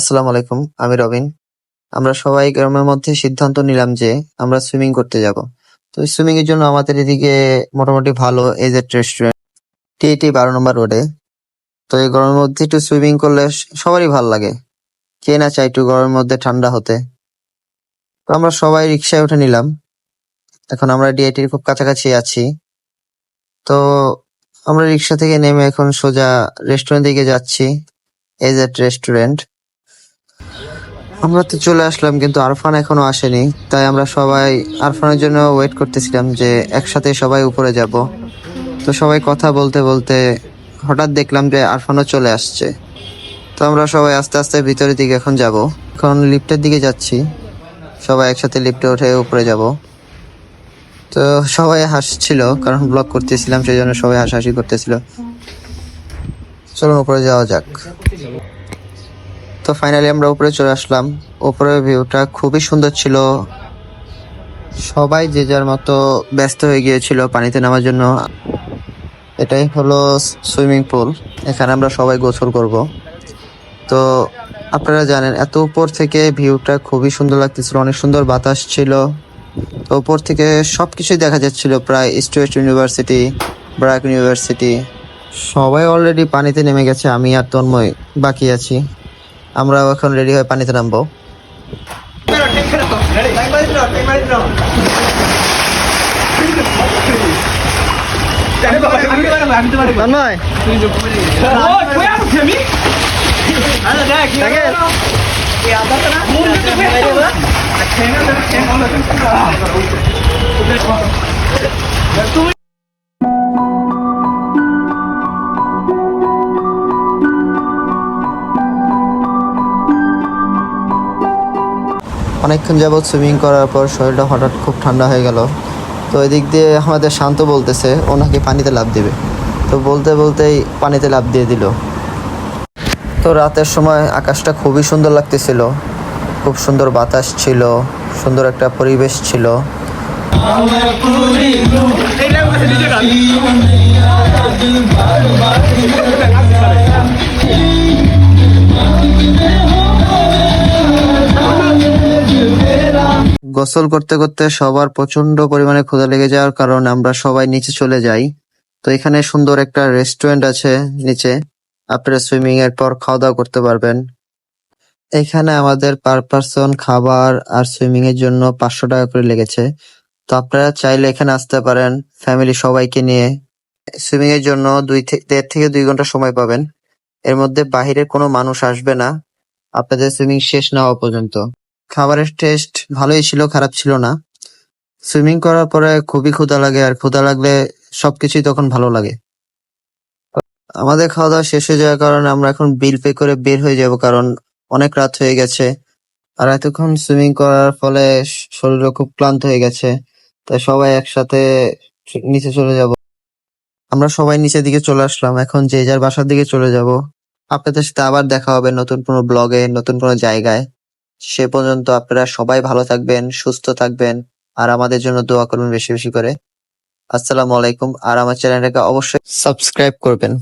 আসসালামু আলাইকুম, আমি রবিন। আমরা সবাই গ্রামের মধ্যে সিদ্ধান্ত নিলাম যে আমরা সুইমিং করতে যাব। তো সুইমিং এর জন্য আমাদের এদিকে মোটামুটি ভালো এজ এজেড রেস্টুরেন্ট টিএটি বারো নম্বর রোডে তো এই গরমের মধ্যে একটু সুইমিং করলে সবারই ভালো লাগে। কে না চাই একটু গরমের মধ্যে ঠান্ডা হতে। তো আমরা সবাই রিক্সায় উঠে নিলাম। এখন আমরা ডিআইটির খুব কাছাকাছি আছি। তো আমরা রিক্সা থেকে নেমে এখন সোজা রেস্টুরেন্ট দিকে যাচ্ছি এজ এজেড রেস্টুরেন্ট আমরা তো চলে আসলাম, কিন্তু আরফান এখনও আসেনি। তাই আমরা সবাই আরফানের জন্য ওয়েট করতেছিলাম যে একসাথে সবাই উপরে যাব। তো সবাই কথা বলতে বলতে হঠাৎ দেখলাম যে আরফানও চলে আসছে। তো আমরা সবাই আস্তে আস্তে ভিতরের দিকে এখন যাব। এখন লিফটের দিকে যাচ্ছি। সবাই একসাথে লিফটে উঠে উপরে যাব। তো সবাই হাসছিল, কারণ ব্লগ করতেছিলাম সেই জন্য সবাই হাসাহাসি করতেছিল। চলুন উপরে যাওয়া যাক। তো ফাইনালি আমরা উপরে চলে আসলাম। উপরের ভিউটা খুবই সুন্দর ছিল। সবাই যে যার মতো ব্যস্ত হয়ে গিয়েছিল পানিতে নামার জন্য। এটাই হলো সুইমিং পুল এখানে আমরা সবাই গোসল করব। তো আপনারা জানেন, এত উপর থেকে ভিউটা খুবই সুন্দর লাগতেছিল, অনেক সুন্দর বাতাস ছিল। তো উপর থেকে সব কিছুই দেখা যাচ্ছিল, প্রায় East West University BRAC University সবাই অলরেডি পানিতে নেমে গেছে, আমি আর তন্ময় বাকি আছি। আমরা এখন রেডি হয়ে পানিতে নামবো। তন্ময় অনেকক্ষণ যাবৎ সুইমিং করার পর শরীরটা হঠাৎ খুব ঠান্ডা হয়ে গেল। তো এদিক দিয়ে আমাদের শান্ত বলতেছে ওনাকে পানিতে লাফ দিবে। তো বলতে বলতেই পানিতে লাফ দিয়ে দিল। তো রাতের সময় আকাশটা খুবই সুন্দর লাগতেছিল। খুব সুন্দর বাতাস ছিল সুন্দর একটা পরিবেশ ছিল। গোসল করতে করতে সবার প্রচণ্ড পরিমাণে ক্ষুধা লেগে যাওয়ার কারণে আমরা সবাই নিচে চলে যাই। তো এখানে সুন্দর একটা রেস্টুরেন্ট আছে নিচে। আপনারা সুইমিং এর পর খাওয়া দাওয়া করতে পারবেন। এখানে আমাদের পার পার্সন খাবার আর সুইমিং এর জন্য পাঁচশো টাকা করে লেগেছে। তো আপনারা চাইলে এখানে আসতে পারেন ফ্যামিলি সবাইকে নিয়ে। সুইমিং এর জন্য দুই থেকে দেড় থেকে দুই ঘণ্টা সময় পাবেন। এর মধ্যে বাহিরের কোনো মানুষ আসবে না। আপনাদের সুইমিং শেষ না হওয়া পর্যন্ত। খাবারের টেস্ট ভালোই ছিল, খারাপ ছিল না। সুইমিং করার পরে খুবই ক্ষুধা লাগে, আর ক্ষুধা লাগলে সবকিছুই তখন ভালো লাগে। আমাদের খাওয়া দাওয়া শেষ হয়ে যাওয়ার কারণে আমরা এখন বিল পে করে বের হয়ে যাব, কারণ অনেক রাত হয়ে গেছে। আর এতক্ষণ সুইমিং করার ফলে শরীরও খুব ক্লান্ত হয়ে গেছে, তাই সবাই একসাথে নিচে চলে যাব। আমরা সবাই নিচের দিকে চলে আসলাম, এখন যে যার বাসার দিকে চলে যাব। আপনাদের সাথে আবার দেখা হবে নতুন কোনো ব্লগে নতুন কোনো জায়গায়। সে পর্যন্ত আপনারা সবাই ভালো থাকবেন, সুস্থ থাকবেন, আর আমাদের জন্য দোয়া করবেন বেশি বেশি করে। আসসালামু আলাইকুম, আর আমার চ্যানেলটাকে অবশ্যই সাবস্ক্রাইব করবেন।